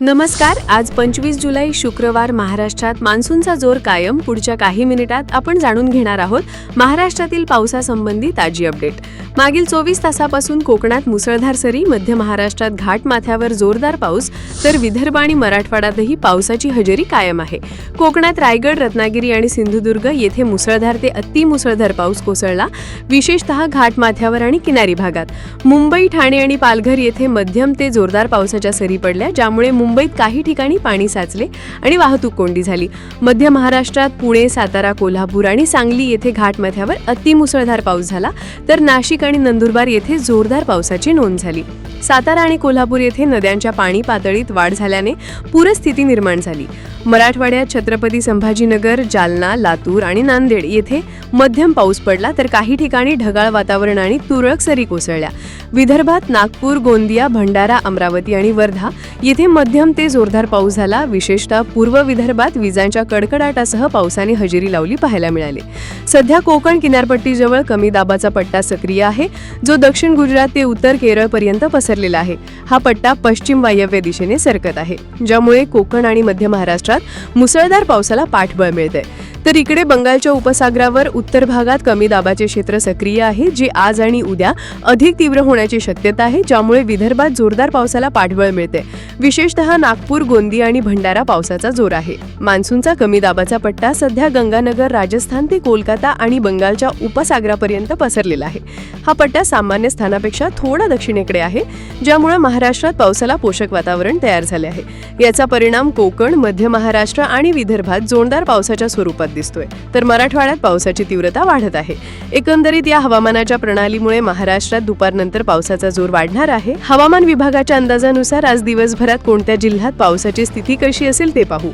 नमस्कार आज पंचवीस जुलै शुक्रवार महाराष्ट्रात मान्सूनचा जोर कायम. पुढच्या काही मिनिटात आपण जाणून घेणार आहोत महाराष्ट्रातील पावसासंबंधी ताजी अपडेट. मागील चोवीस तासापासून कोकणात मुसळधार सरी मध्य महाराष्ट्रात घाट माथ्यावर जोरदार पाऊस तर विदर्भ आणि मराठवाड्यातही पावसाची हजेरी कायम आहे. कोकणात रायगड रत्नागिरी आणि सिंधुदुर्ग येथे मुसळधार ते अतिमुसळधार पाऊस कोसळला. विशेषतः घाट माथ्यावर आणि किनारी भागात. मुंबई ठाणे आणि पालघर येथे मध्यम ते जोरदार पावसाच्या सरी पडल्या ज्यामुळे मुंबईत काही ठिकाणी पाणी साचले आणि वाहतूक कोंडी झाली. मध्य महाराष्ट्रात पुणे सातारा कोल्हापूर आणि सांगली येथे घाटमथ्यावर अतिमुसळधार पाऊस झाला तर नाशिक आणि नंदुरबार येथे जोरदार पावसाची नोंद झाली. सातारा आणि कोल्हापूर येथे नद्यांच्या पाणी पातळीत वाढ झाल्याने पूरस्थिती निर्माण झाली. मराठवाड्यात छत्रपती संभाजीनगर जालना लातूर आणि नांदेड येथे मध्यम पाऊस पडला तर काही ठिकाणी ढगाळ वातावरण आणि तुरळक सरी कोसळल्या. विदर्भात नागपूर गोंदिया भंडारा अमरावती आणि वर्धा येथे मध्यम ते जोरदार पाऊस झाला. विशेषतः पूर्व विदर्भात विजांच्या कडकडाटासह पावसाने हजेरी लावली पाहायला मिळाली. सध्या कोकण किनारपट्टीजवळ कमी दाबाचा पट्टा सक्रिय आहे. जो दक्षिण गुजरात ते उत्तर केरळपर्यंत पसरलेला आहे. हा पट्टा पश्चिम वायव्य दिशेने सरकत आहे ज्यामुळे कोकण आणि मध्य महाराष्ट्रात मुसळधार पावसाला पाठबळ मिळते तर इकडे बंगालच्या उपसागरावर उत्तर भागात कमी दाबाचे क्षेत्र सक्रिय आहे जे आज आणि उद्या अधिक तीव्र होण्याची शक्यता आहे ज्यामुळे विदर्भात जोरदार पावसाला पाठबळ मिळते. विशेषतः नागपूर गोंदिया आणि भंडारा पावसाचा जोर आहे. मान्सूनचा कमी दाबाचा पट्टा सध्या गंगानगर राजस्थान ते कोलकाता आणि बंगालच्या उपसागरापर्यंत पसरलेला आहे. हा पट्टा सामान्य स्थानापेक्षा थोडा दक्षिणेकडे आहे ज्यामुळे महाराष्ट्रात पावसाला पोषक वातावरण तयार झाले आहे. याचा परिणाम कोकण मध्य महाराष्ट्र आणि विदर्भात जोरदार पावसाच्या स्वरूपात दिसतोय. तर मराठवाड्यात पावसाची तीव्रता वाढत आहे. एकंदरीत या हवामानाच्या प्रणालीमुळे महाराष्ट्रात दुपारनंतर पावसाचा जोर वाढणार आहे. हवामान विभागाच्या अंदाजानुसार आज दिवसभरात कोणत्या जिल्ह्यात पावसाची स्थिती कशी असेल ते पाहू.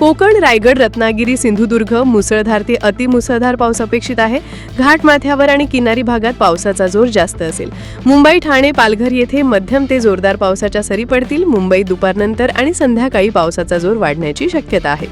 कोकण रायगड रत्नागिरी सिंधुदुर्ग मुसळधार ते अतिमुसळधार पाऊस अपेक्षित आहे. घाटमाथ्यावर आणि किनारी भागात पावसाचा जोर जास्त असेल. मुंबई ठाणे पालघर येथे मध्यम ते जोरदार पावसाच्या सरी पडतील. मुंबईत दुपारनंतर आणि संध्याकाळी पावसाचा जोर वाढण्याची शक्यता आहे.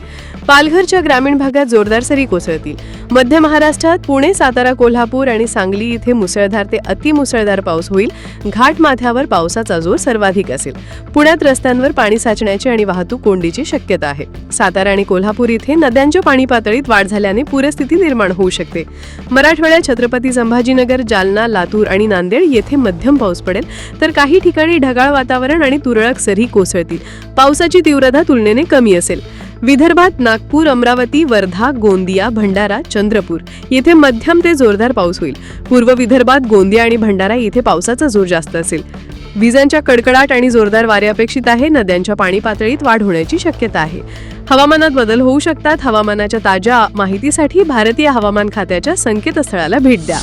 पालघरच्या ग्रामीण भागात जोरदार सरी कोसळतील. मध्य महाराष्ट्रात पुणे सातारा कोल्हापूर आणि सांगली इथे मुसळधार ते अतिमुसळधार पाऊस होईल. घाट माथ्यावर पावसाचा जोर सर्वाधिक असेल. पुण्यात रस्त्यांवर पाणी साचण्याची आणि वाहतूक कोंडीची शक्यता आहे. सातारा आणि कोल्हापूर इथे नद्यांच्या पाणी पातळीत वाढ झाल्याने पूरस्थिती निर्माण होऊ शकते. मराठवाड्यात छत्रपती संभाजीनगर जालना लातूर आणि नांदेड येथे मध्यम पाऊस पडेल. तर काही ठिकाणी ढगाळ वातावरण आणि तुरळक सरी कोसळतील. पावसाची तीव्रता तुलनेने कमी असेल. विदर्भात नागपूर अमरावती वर्धा गोंदिया भंडारा चंद्रपूर. येथे मध्यम ते जोरदार पाऊस होईल. पूर्व विदर्भात गोंदिया आणि भंडारा येथे पावसाचा जोर जास्त असेल. विजांच्या कडकडाट आणि जोरदार वारे अपेक्षित आहे. नद्यांच्या पाणी पातळीत वाढ होण्याची शक्यता आहे. हवामानात बदल होऊ शकतात. हवामानाच्या ताज्या माहितीसाठी भारतीय हवामान खात्याच्या संकेतस्थळाला भेट द्या.